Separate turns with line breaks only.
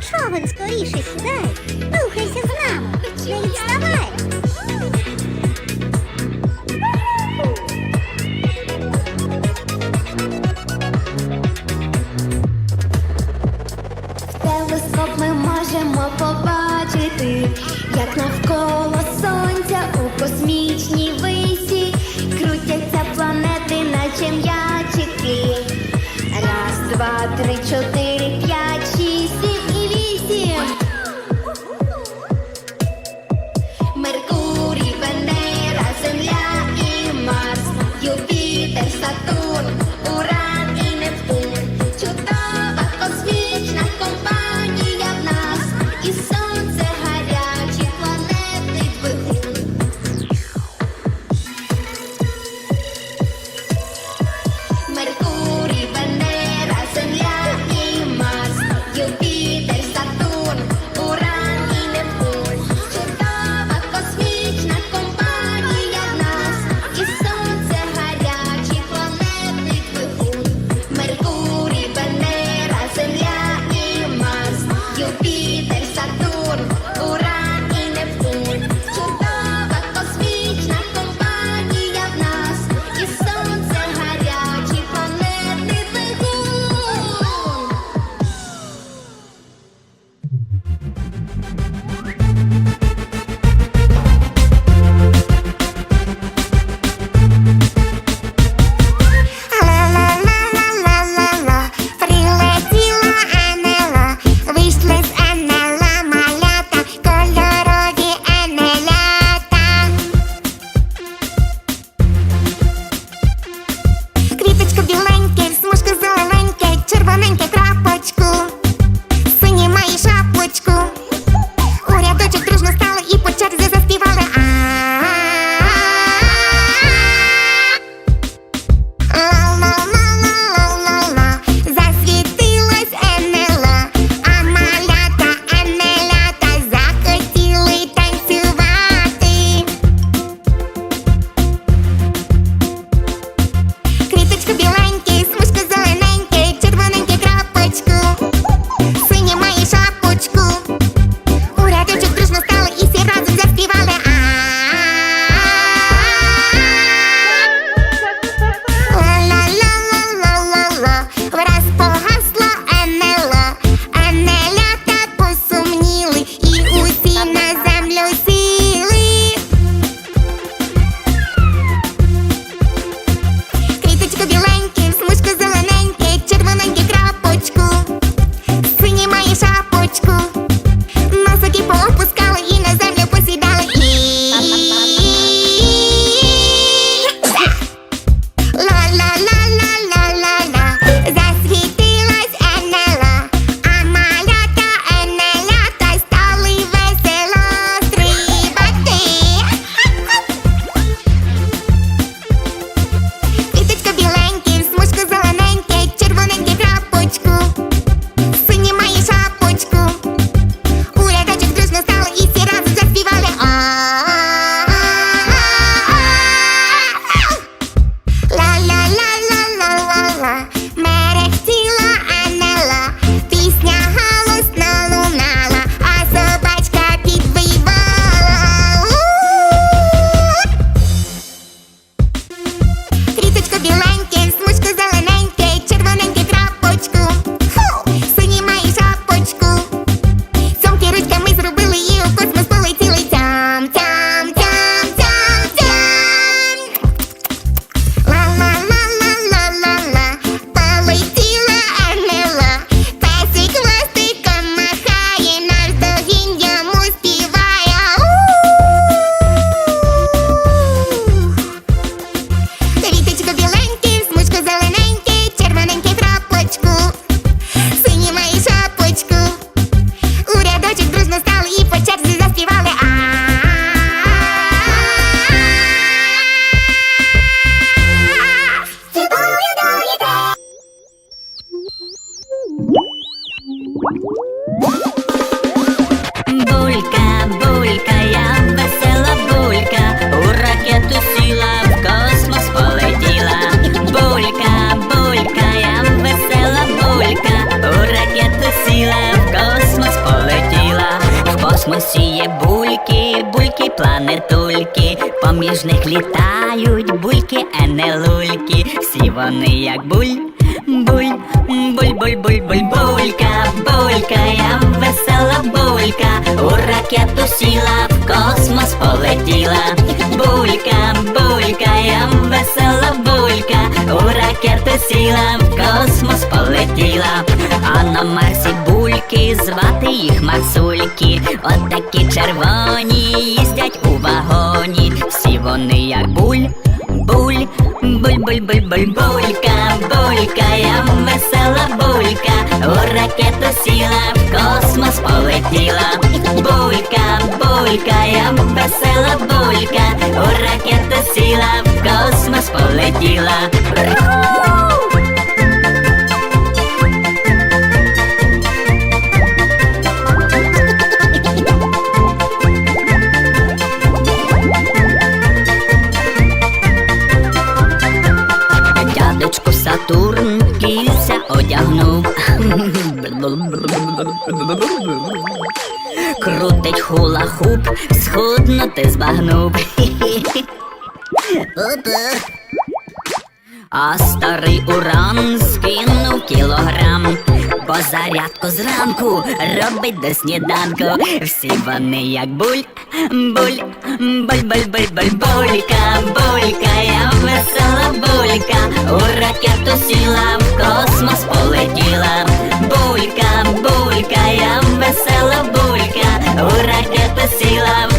Човен скоріше сідай. Рухайся з нами. Не відставай.
Телескоп ми можемо побачити, як навколо сонця у космічній.
Бульки, бульки, планетульки, поміж них літають бульки, а не лульки. Всі вони як буль, буль, буль, буль, буль, буль, булька, булька, я весела булька, у ракету сіла, в космос полетіла. Булька, булька, я весела булька, у ракету сіла, в космос полетіла. А на Марсі бульки, звати їх Марсульки. От такі червоні їздять у вагоні. Всі вони як буль, буль, буль, буль, буль, буль, булька, булька, я весела булька, у ракету сіла, в космос полетіла. Булька, булька, я весела булька, у ракету сіла, в космос полетіла. Крутить хула-хуп, схуднути збагнув. А старий уран скинув кілограм, бо зарядку зранку робить до сніданку. Всі вони як буль, буль, буль, буль, буль, буль, булька, булька, я весела булька, у ракету сіла, кулька, я весела булька, у ракету сіла.